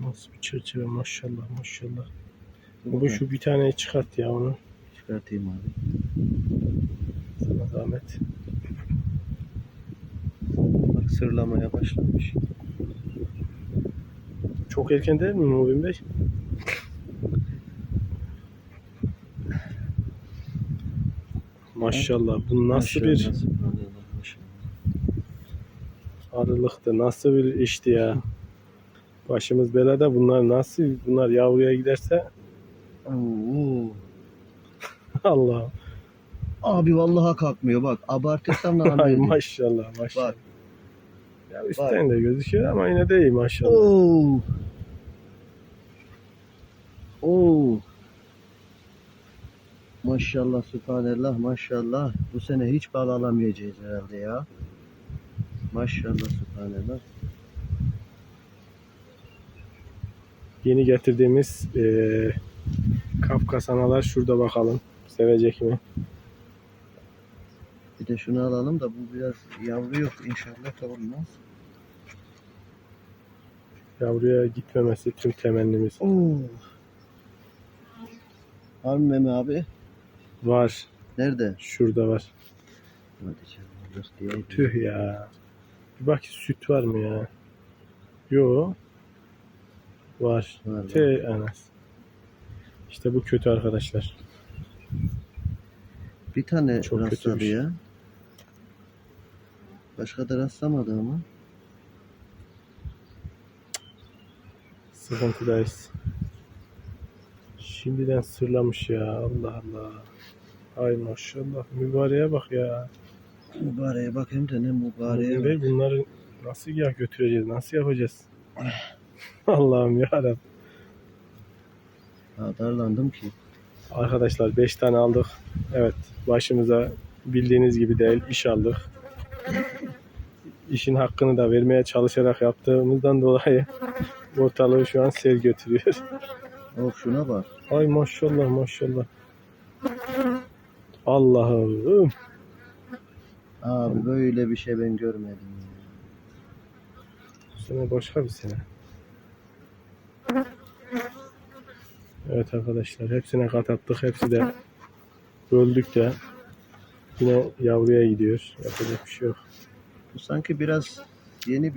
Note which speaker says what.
Speaker 1: Nasıl bir çerçeve maşallah maşallah. Bu şu bir tane çıkart ya onu.
Speaker 2: Çıkartayım abi.
Speaker 1: Sana zahmet.
Speaker 2: Bak sırlamaya başlamış.
Speaker 1: Çok erken değil mi Mubin Bey? Maşallah bu nasıl bir
Speaker 2: Maşallah, maşallah.
Speaker 1: arılıktı, nasıl bir işti ya. Başımız belada bunlar nasıl bunlar yavruya giderse
Speaker 2: Oo.
Speaker 1: Allah.
Speaker 2: Abi vallahi kalkmıyor bak. Abartırsam da
Speaker 1: Ay maşallah maşallah.
Speaker 2: Bak.
Speaker 1: Ya üstten de gözüküyor ama yine de iyi maşallah.
Speaker 2: Oo. Oo. Maşallah subhanallah maşallah. Bu sene hiç bal alamayacağız herhalde ya. Maşallah subhanallah.
Speaker 1: Yeni getirdiğimiz eee Kafkas analar şurada bakalım. Sevecek mi?
Speaker 2: Bir de şunu alalım da bu biraz yavru yok inşallah da olmaz.
Speaker 1: Yavruya gitmemesi tüm temennimiz.
Speaker 2: Oo. Var mı Memi abi?
Speaker 1: Var.
Speaker 2: Nerede?
Speaker 1: Şurada var.
Speaker 2: Hadi canım. Yok.
Speaker 1: Tüh ya. Bir bak süt var mı ya? Yo. Var.
Speaker 2: Var.
Speaker 1: Te anas. İşte bu kötü arkadaşlar.
Speaker 2: Bir tane
Speaker 1: Çok
Speaker 2: rastladı
Speaker 1: kötüymüş.
Speaker 2: ya. Başka da rastlamadı ama.
Speaker 1: Sıkıntıdayız. Şimdiden sırlamış ya. Allah Allah. Ay maşallah. Mübareğe bak ya.
Speaker 2: Mübareğe bak hem de ne mübareğe bak.
Speaker 1: Bunları nasıl ya götüreceğiz? Nasıl yapacağız? Allah'ım ya
Speaker 2: Ha, darlandım ki.
Speaker 1: Arkadaşlar 5 tane aldık. Evet başımıza bildiğiniz gibi değil iş aldık. İşin hakkını da vermeye çalışarak yaptığımızdan dolayı ortalığı şu an sel götürüyor.
Speaker 2: Of şuna bak.
Speaker 1: Ay maşallah maşallah. Allah'ım.
Speaker 2: Abi böyle bir şey ben görmedim. ya.
Speaker 1: Bu sene başka bir sene. Evet arkadaşlar hepsine kat attık. Hepsi de böldük de yine yavruya gidiyor. Yapacak bir şey yok.
Speaker 2: Bu sanki biraz yeni bir